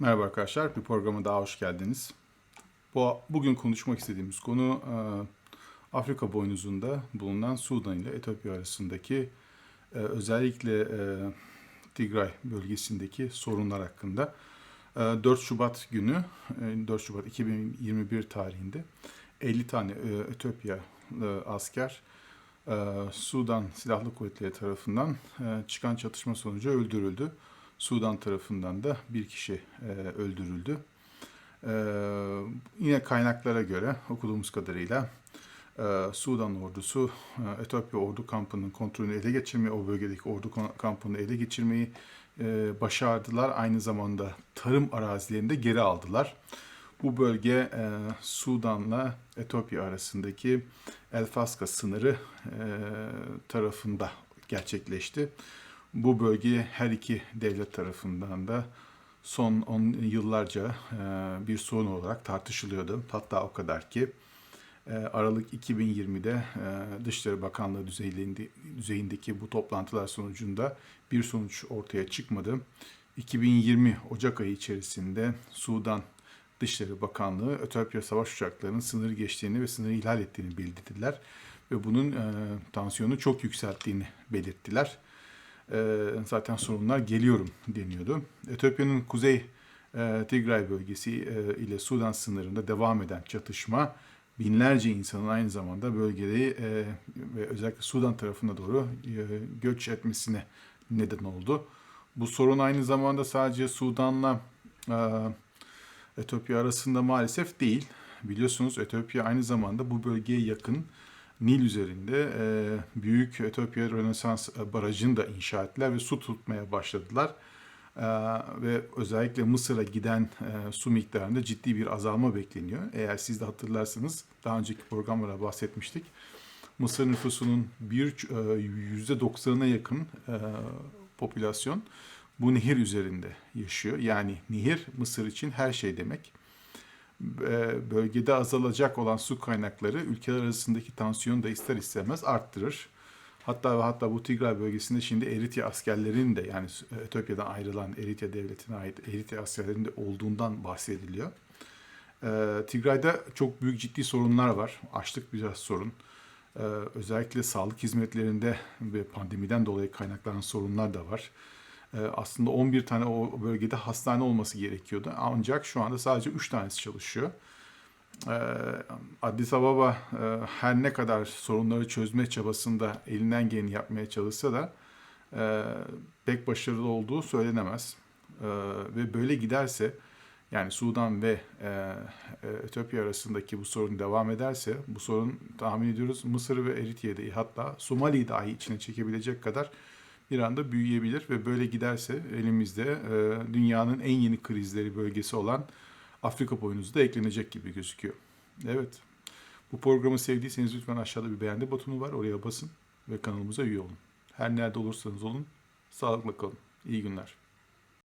Merhaba arkadaşlar, bir programa daha hoş geldiniz. Bu bugün konuşmak istediğimiz konu e, Afrika boynuzunda bulunan Sudan ile Etiyopya arasındaki e, özellikle e, Tigray bölgesindeki sorunlar hakkında. E, 4 Şubat günü, e, 4 Şubat 2021 tarihinde 50 tane Etiyopya asker Sudan Silahlı Kuvvetleri tarafından çıkan çatışma sonucu öldürüldü. Sudan tarafından da bir kişi e, öldürüldü. E, yine kaynaklara göre okuduğumuz kadarıyla e, Sudan ordusu e, Etiyopya ordu kampının kontrolünü ele geçirmeyi, o bölgedeki ordu kampını ele geçirmeyi e, başardılar. Aynı zamanda tarım arazilerini de geri aldılar. Bu bölge e, Sudan'la Etiyopya arasındaki El Faska sınırı e, tarafında gerçekleşti. Bu bölge her iki devlet tarafından da son 10 yıllarca e, bir sorun olarak tartışılıyordu. Hatta o kadar ki e, Aralık 2020'de e, Dışişleri Bakanlığı düzeyinde, düzeyindeki bu toplantılar sonucunda bir sonuç ortaya çıkmadı. 2020 Ocak ayı içerisinde Sudan Dışişleri Bakanlığı Etiyopya savaş uçaklarının sınır geçtiğini ve sınırı ihlal ettiğini bildirdiler. Ve bunun e, tansiyonu çok yükselttiğini belirttiler. E, zaten sorunlar geliyorum deniyordu. Etiyopya'nın kuzey e, Tigray bölgesi e, ile Sudan sınırında devam eden çatışma binlerce insanın aynı zamanda bölgeyi e, ve özellikle Sudan tarafına doğru göç etmesine neden oldu. Bu sorun aynı zamanda sadece Sudan'la Etiyopya arasında maalesef değil. Biliyorsunuz Etiyopya aynı zamanda bu bölgeye yakın Nil üzerinde e, büyük Etiyopya Rönesans Barajı'nı da inşa ettiler ve su tutmaya başladılar. E, ve özellikle Mısır'a giden e, su miktarında ciddi bir azalma bekleniyor. Eğer siz de hatırlarsanız daha önceki programlara bahsetmiştik. Mısır nüfusunun bir e, yüzde doksanına yakın e, popülasyon bu nehir üzerinde yaşıyor. Yani nehir Mısır için her şey demek. E, Bölgede azalacak olan su kaynakları ülkeler arasındaki tansiyonu da ister istemez arttırır. Hatta ve hatta bu Tigray bölgesinde şimdi Eritrea askerlerinin de yani Etiyopya'dan ayrılan Eritrea devletine ait Eritrea askerlerinin de olduğundan bahsediliyor. E, Tigray'da çok büyük ciddi sorunlar var. Açlık biraz sorun. Ee, özellikle sağlık hizmetlerinde ve pandemiden dolayı kaynaklanan sorunlar da var. Ee, aslında 11 tane o bölgede hastane olması gerekiyordu. Ancak şu anda sadece 3 tanesi çalışıyor. Ee, Addis Ababa e, her ne kadar sorunları çözme çabasında elinden geleni yapmaya çalışsa da e, pek başarılı olduğu söylenemez. Ee, ve böyle giderse yani Sudan ve e, Etiyopya arasındaki bu sorun devam ederse bu sorun tahmin ediyoruz Mısır ve Eritre'yi hatta Somali'yi dahi içine çekebilecek kadar bir anda büyüyebilir ve böyle giderse elimizde e, dünyanın en yeni krizleri bölgesi olan Afrika boynuzu da eklenecek gibi gözüküyor. Evet. Bu programı sevdiyseniz lütfen aşağıda bir beğendi butonu var. Oraya basın ve kanalımıza üye olun. Her nerede olursanız olun. Sağlıkla kalın. İyi günler.